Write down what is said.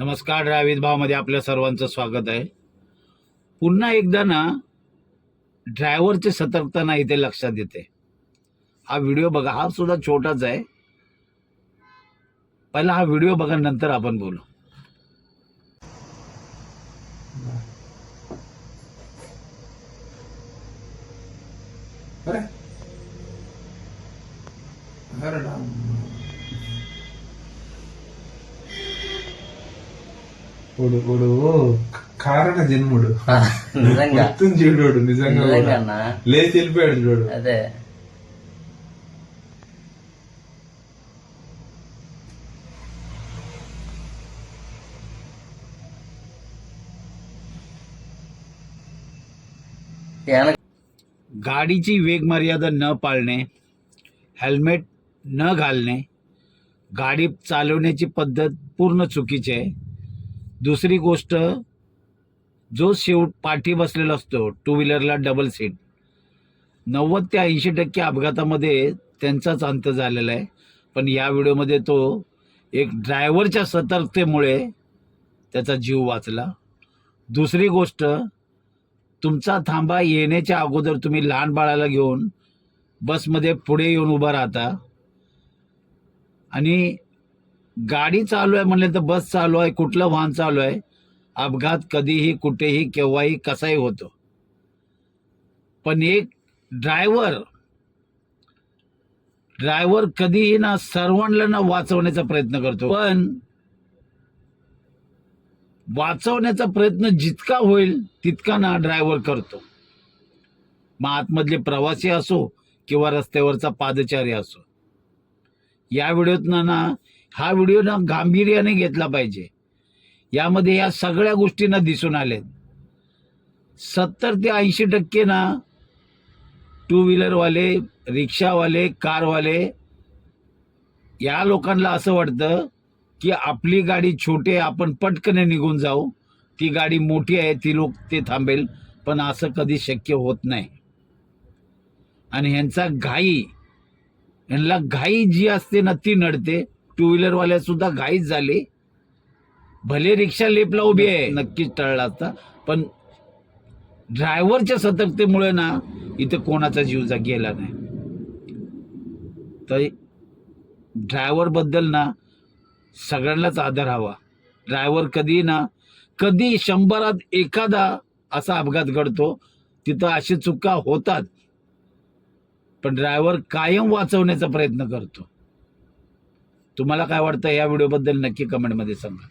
नमस्कार ड्रायव्हित भावमध्ये आपल्या सर्वांचं स्वागत आहे. पुन्हा एकदा ना ड्रायव्हरची सतर्कता नाही इथे लक्षात येते. हा व्हिडिओ बघा हा सुद्धा छोटाच आहे. पहिला हा व्हिडिओ बघा नंतर आपण बोलू. अरे. अरे राम. కొడు కొడు కారణ జన్ముడు నిజంగా మొత్తం చెడోడు నిజంగా కూడా. నిజంగానా లేచి వెళ్ళిపోయాడు చూడు అదే यानं गाडीची वेग मर्यादा न पाळणे हेल्मेट न घालणे गाडी चालवण्याची पद्धत पूर्ण चुकीची आहे दुसरी गोष्ट जो शेवट पाठी बसलेला असतो टू व्हीलरला डबल सीट नव्वद ते ऐंशी टक्के अपघातामध्ये त्यांचाच अंत झालेला आहे. पण या व्हिडिओमध्ये तो एक ड्रायव्हरच्या सतर्कतेमुळे त्याचा जीव वाचला. दुसरी गोष्ट तुमचा थांबा येण्याच्या अगोदर तुम्ही लहान बाळाला घेऊन बसमध्ये पुढे येऊन उभा राहता. आणि गाडी चालू आहे म्हणले तर बस चालू आहे कुठलं वाहन चालू आहे? अपघात कधीही कुठेही केव्हाही कसाही होतो. पण एक ड्रायव्हर ड्रायव्हर कधीही ना सर्वांना ना वाचवण्याचा प्रयत्न करतो. पण वाचवण्याचा प्रयत्न जितका होईल तितका ना ड्रायव्हर करतो. मग आतमधले प्रवासी असो किंवा रस्त्यावरचा पादचारी असो. या व्हिडिओतनं ना हा व्हिडिओ ना गांभीर्याने घेतला पाहिजे. यामध्ये या सगळ्या गोष्टींना दिसून आलेत. सत्तर ते ऐंशी टक्के ना टू व्हीलरवाले रिक्षावाले कारवाले या लोकांना असं वाटतं की आपली गाडी छोटी आहे आपण पटकने निघून जाऊ. ती गाडी मोठी आहे ती लोक ते थांबेल पण असं कधी शक्य होत नाही. आणि ह्यांचा घाई ह्यांना घाई जी असते ना ती नडते. टू व्हीलरवाल्या सुद्धा घाईच झाली. भले रिक्षा लेपला उभी आहे. नक्कीच टळला असता. पण ड्रायव्हरच्या सतर्कतेमुळे ना इथे कोणाचा जीव जा गेला नाही. तर ड्रायव्हरबद्दल ना सगळ्यांनाच आदर हवा. ड्रायव्हर कधी ना कधी शंभरात एखादा असा अपघात घडतो तिथं अशी चुका होतात. पण ड्रायव्हर कायम वाचवण्याचा प्रयत्न करतो. तुम्हाला काय वाटतं या व्हिडिओबद्दल नक्की कमेंटमध्ये सांगा.